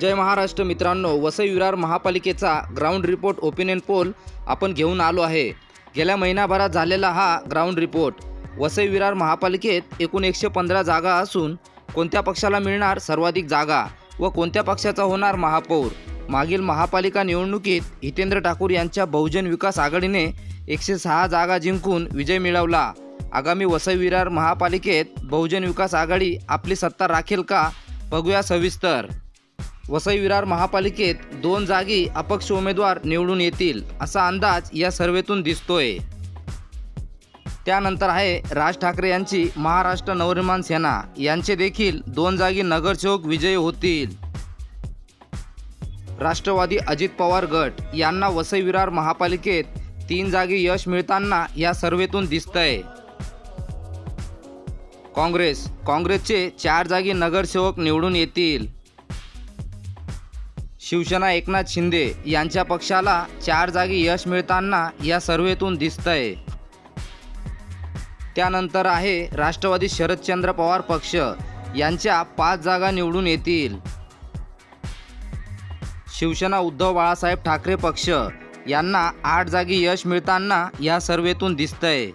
जय महाराष्ट्र मित्रांनो वसई विरार महापालिकेचा ground report opinion poll आपण घेऊन आलो आहे. गेल्या महिनाभरात झालेला हा ग्राउंड रिपोर्ट वसई विरार महापालिकेत एकूण एकशे पंधरा जागा असून कोणत्या पक्षाला मिळणार सर्वाधिक जागा व कोणत्या पक्षाचा होणार महापौर? मागील महापालिका निवडणुकीत हितेंद्र ठाकूर यांच्या बहुजन विकास आघाडीने एकशे सहा जागा जिंकून विजय मिळवला. आगामी वसई विरार महापालिकेत बहुजन विकास आघाडी आपली सत्ता राखेल का? बघूया सविस्तर. वसई विरार महापालिकेत दोन जागी अपक्ष उमेदवार निवडून येतील असा अंदाज या सर्वेतून दिसतोय. त्यानंतर आहे राज ठाकरे यांची महाराष्ट्र नवनिर्माण सेना. यांचे देखील दोन जागी नगरसेवक विजयी होतील. राष्ट्रवादी अजित पवार गट यांना वसई विरार महापालिकेत तीन जागी यश मिळताना या सर्वेतून दिसतंय. काँग्रेस काँग्रेसचे चार जागी नगरसेवक निवडून येतील. शिवसेना एकनाथ शिंदे यांच्या पक्षाला चार जागी यश मिळताना या सर्वेतून दिसतंय. त्यानंतर आहे राष्ट्रवादी शरदचंद्र पवार पक्ष. यांच्या पाच जागा निवडून येतील. शिवसेना उद्धव बाळासाहेब ठाकरे पक्ष. यांना आठ जागी यश मिळताना या सर्वेतून दिसतंय.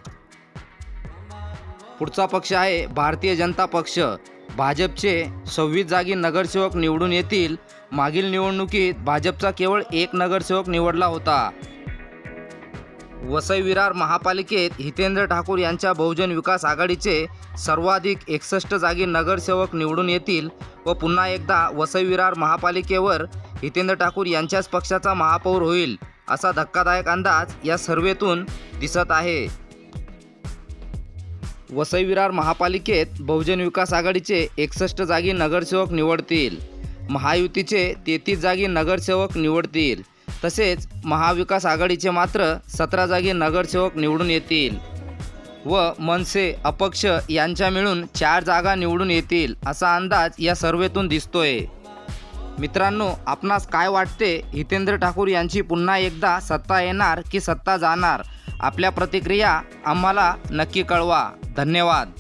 पुढचा पक्ष आहे भारतीय जनता पक्ष. भाजपचे सव्वीस जागी नगरसेवक निवडून येतील. मागील निवडणुकीत भाजपचा केवळ एक नगरसेवक निवडला होता. वसई विरार महापालिकेत हितेंद्र ठाकूर यांच्या बहुजन विकास आघाडीचे सर्वाधिक एकसष्ट जागी नगरसेवक निवडून येतील व पुन्हा एकदा वसई विरार महापालिकेवर हितेंद्र ठाकूर यांच्याच पक्षाचा महापौर होईल असा धक्कादायक अंदाज या सर्वेतून दिसत आहे. वसई विरार महापालिकेत बहुजन विकास आघाडीचे एकसष्ट जागी नगरसेवक निवडतील. महायुतीचे तेहतीस जागी नगरसेवक निवडतील. तसेच महाविकास आघाडीचे मात्र सतरा जागी नगरसेवक निवडून येतील. व मनसे अपक्ष यांच्या मिळून चार जागा निवडून येतील असा अंदाज या सर्वेतून दिसतोय. मित्रांनो आपणास काय वाटते? हितेंद्र ठाकूर यांची पुन्हा एकदा सत्ता येणार की सत्ता जाणार? आपल्या प्रतिक्रिया आम्हाला नक्की कळवा. धन्यवाद.